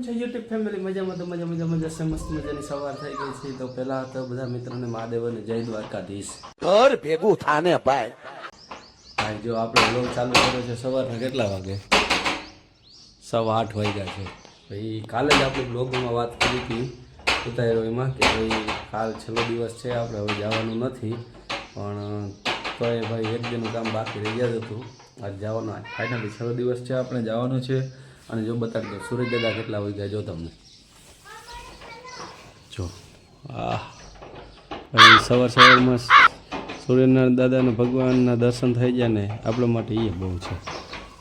છે YouTube family મજામાં તો મજા મજા મજા છે મસ્ત મજાની સવાર થઈ ગઈ છે. તો પહેલા તો બધા મિત્રોને મહાદેવને જય દ્વારકાધીશ. ઘર ભેગું થાને ભાઈ. ભાઈ જો આપણે વ્લોગ ચાલુ કર્યો છે સવારના કેટલા વાગે? સવા આઠ વાગ્યા છે. ભાઈ કાલે જ આપણે બ્લોગમાં વાત કરી હતી ઉતાર્યો એમાં કે ભાઈ કાલ છેલ્લો દિવસ છે આપણે હવે જવાનું નથી. પણ તોય ભાઈ એક દિનનું કામ બાકી રહી ગયા જ હતું. આજ જવાનું ફાઇનલી છેલ્લો દિવસ છે આપણે જવાનું છે. અને જો બતાવી દો સુરજ દાદા કેટલા વાગ્યા જો તમને. જો આ. સવાર સવારમાં સૂર્યનારાયણ દાદાના ભગવાનના દર્શન થઈ જાય ને આપણા માટે એ બહુ છે.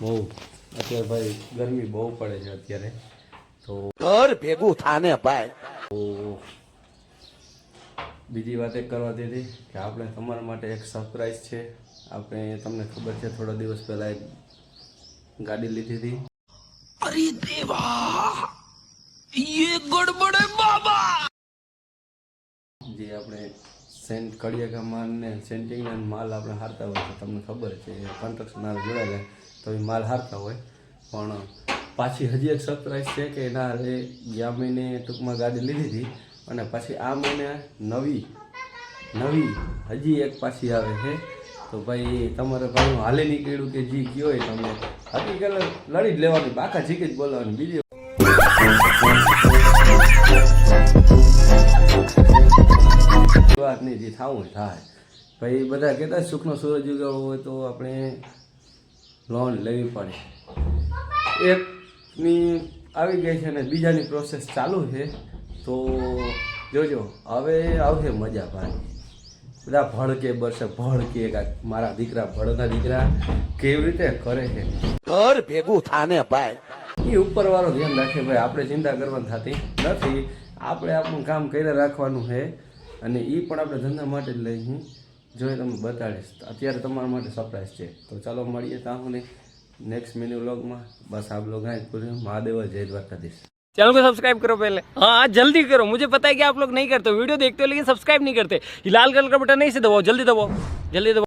બહુ. અત્યારે ભાઈ ગરમી બહુ પડે છે અત્યારે. તો ઘર ભેગું થાને ભાઈ. બીજી વાત એક કરવા દીધી કે આપણે તમારા માટે એક સરપ્રાઈઝ છે. આપણે તમને ખબર છે થોડા દિવસ પહેલાં એક ગાડી લીધી હતી. અરે દેવા યે ગડબડે બાબા. જે આપણે સેન્ટ કડિયાકા માલ ને સેન્ટિંગના માલ આપણે હારતા હોય તો તમને ખબર છે કન્ટ્રક્શન માલ જોડાયેલા તો એ માલ હારતા હોય. પણ પાછી હજી એક સરપ્રાઈઝ છે કે એના એ ગયા મહિને ટૂંકમાં ગાડી લીધી હતી અને પાછી આ મહિને નવી નવી હજી એક પાછી આવે છે. તો ભાઈ તમારે ભાઈ હાલે નીકળ્યું કે જી કયો હોય તમને? હકીકત લડી જ લેવાની, બાકા જીકે જ બોલવાની, બીજી વાત નહીં, જે થવું થાય. ભાઈ બધા કહેતા સુખનો સૂરજ ઉગાડવો હોય તો આપણે લોન લેવી પડે. એકની આવી ગઈ છે અને બીજાની પ્રોસેસ ચાલુ છે. તો જોજો, હવે આવશે મજા ભાઈ બધા ભણકે બરસે ભણકે મારા દીકરા ભણના દીકરા કેવી રીતે કરે છે? ઘર ભેગું થાને ભાઈ. એ ઉપરવાળો ધ્યાન રાખે ભાઈ આપણે ચિંતા કરવાની થતી નથી. આપણે આપણું કામ કરીને રાખવાનું છે અને એ પણ આપણે ધંધા માટે જ લઈ હું જોઈ તમે બતાડીશ. અત્યારે તમારા માટે સરપ્રાઈઝ છે. તો ચાલો મળીએ ત્યાં ને નેક્સ્ટ મિની વ્લોગમાં બસ આ બ્લોગ અહીં પૂરું મહાદેવ જય દ્વારકાધીશ. चैनल को सब्सक्राइब करो पहले हाँ जल्दी करो मुझे पता है कि आप लोग नहीं करते हो वीडियो देखते हो लेकिन सब्सक्राइब नहीं करते ये लाल कलर का बटन नहीं से दबाओ जल्दी दबाओ जल्दी दबाओ